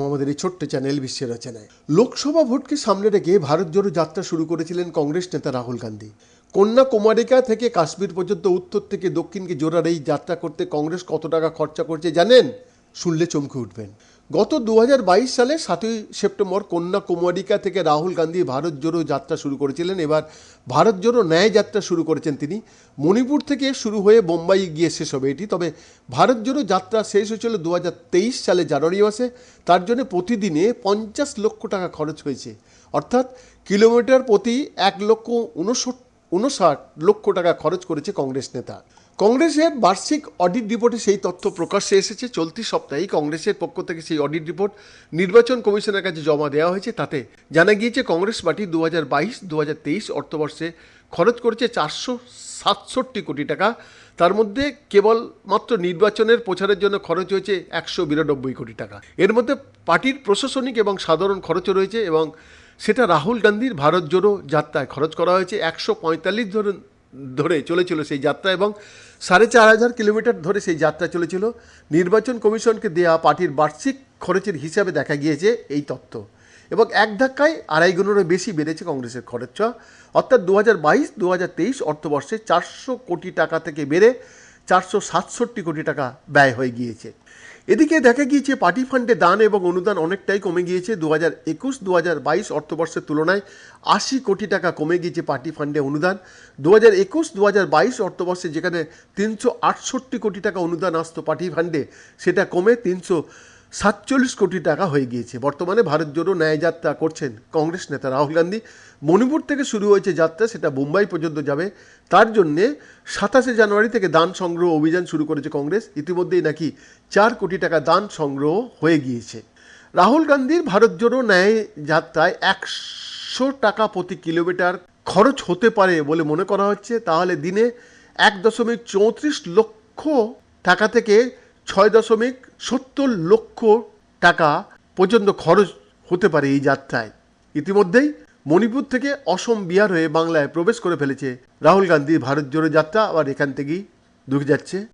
আমাদের এই ছোট্ট চ্যানেল বিশ্বের রচনায়। লোকসভা ভোটকে সামনে রেখে ভারত জোড়ো যাত্রা শুরু করেছিলেন কংগ্রেস নেতা রাহুল গান্ধী। কন্যা কন্যাকুমারিকা থেকে কাশ্মীর পর্যন্ত উত্তর থেকে দক্ষিণকে জোরার এই যাত্রা করতে কংগ্রেস কত টাকা খরচা করছে জানেন? শুনলে চমকে উঠবেন। গত দু হাজার বাইশ সালে সাতই সেপ্টেম্বর কন্যাকুমারিকা থেকে রাহুল গান্ধী ভারত জোড়ো যাত্রা শুরু করেছিলেন। এবার ভারত জোড়ো ন্যায় যাত্রা শুরু করেছেন তিনি। মণিপুর থেকে শুরু হয়ে বোম্বাই গিয়ে শেষ হবে এটি। তবে ভারত জোড়ো যাত্রা শেষ হয়েছিল দু হাজার তেইশ সালে জানুয়ারি মাসে। তার জন্য প্রতিদিনে পঞ্চাশ লক্ষ টাকা খরচ হয়েছে। অর্থাৎ কিলোমিটার প্রতি এক লক্ষ উনষট, উনষাট লক্ষ টাকা খরচ করেছে কংগ্রেস নেতা। কংগ্রেসের বার্ষিক অডিট রিপোর্টে সেই তথ্য প্রকাশ্যে এসেছে। চলতি সপ্তাহেই কংগ্রেসের পক্ষ থেকে সেই অডিট রিপোর্ট নির্বাচন কমিশনের কাছে জমা দেওয়া হয়েছে। তাতে জানা গিয়েছে, কংগ্রেস পার্টি দু হাজার বাইশ দু হাজার তেইশ অর্থবর্ষে খরচ করেছে চারশো সাতষট্টি কোটি টাকা। তার মধ্যে কেবল মাত্র নির্বাচনের প্রচারের জন্য খরচ হয়েছে একশো বিরানব্বই কোটি টাকা। এর মধ্যে পার্টির প্রশাসনিক এবং সাধারণ খরচও রয়েছে এবং সেটা রাহুল গান্ধীর ভারত জোড়ো যাত্রায় খরচ করা হয়েছে একশো পঁয়তাল্লিশ ধরুন ধরে চলেছিল সেই যাত্রা এবং সাড়ে চার হাজার কিলোমিটার ধরে সেই যাত্রা চলেছিল। নির্বাচন কমিশনকে দেওয়া পার্টির বার্ষিক খরচের হিসাবে দেখা গিয়েছে এই তথ্য। এবং এক ধাক্কায় আড়াই গুণেরও বেশি বেড়েছে কংগ্রেসের খরচ। অর্থাৎ দু হাজার বাইশ দু হাজার তেইশ অর্থবর্ষে চারশো কোটি টাকা থেকে বেড়ে চারশো সাতষট্টি কোটি টাকা ব্যয় হয়ে গিয়েছে। এদিকে দেখা গিয়েছে পার্টি ফান্ডে দান এবং অনুদান অনেকটাই কমে গিয়েছে। দু হাজার একুশ, দু হাজার বাইশ অর্থবর্ষের তুলনায় আশি কোটি টাকা কমে গিয়েছে পার্টি ফান্ডে অনুদান। দু হাজার একুশ, দু হাজার বাইশ অর্থবর্ষে যেখানে তিনশো আটষট্টি কোটি টাকা অনুদান আসতো পার্টি ফান্ডে, সেটা কমে তিনশো সাতচল্লিশ কোটি টাকা হয়ে গিয়েছে। বর্তমানে ভারত জোড়ো ন্যায় যাত্রা করছেন কংগ্রেস নেতা রাহুল গান্ধী। মণিপুর থেকে শুরু হয়েছে যাত্রা, সেটা মুম্বাই পর্যন্ত যাবে। তার জন্যে সাতাশে জানুয়ারি থেকে দান সংগ্রহ অভিযান শুরু করেছে কংগ্রেস। ইতিমধ্যেই নাকি চার কোটি টাকা দান সংগ্রহ হয়ে গিয়েছে। রাহুল গান্ধীর ভারত জোড়ো ন্যায় যাত্রায় একশো টাকা প্রতি কিলোমিটার খরচ হতে পারে বলে মনে করা হচ্ছে। তাহলে দিনে এক দশমিক চৌত্রিশ লক্ষ টাকা থেকে ছয় দশমিক সত্তর লক্ষ টাকা পর্যন্ত খরচ হতে পারে এই যাত্রায়। ইতিমধ্যেই মণিপুর থেকে অসম বিহার হয়ে বাংলায় প্রবেশ করে ফেলেছে রাহুল গান্ধী ভারত জোড়ো যাত্রা। আবার এখান থেকেই ঢুকে যাচ্ছে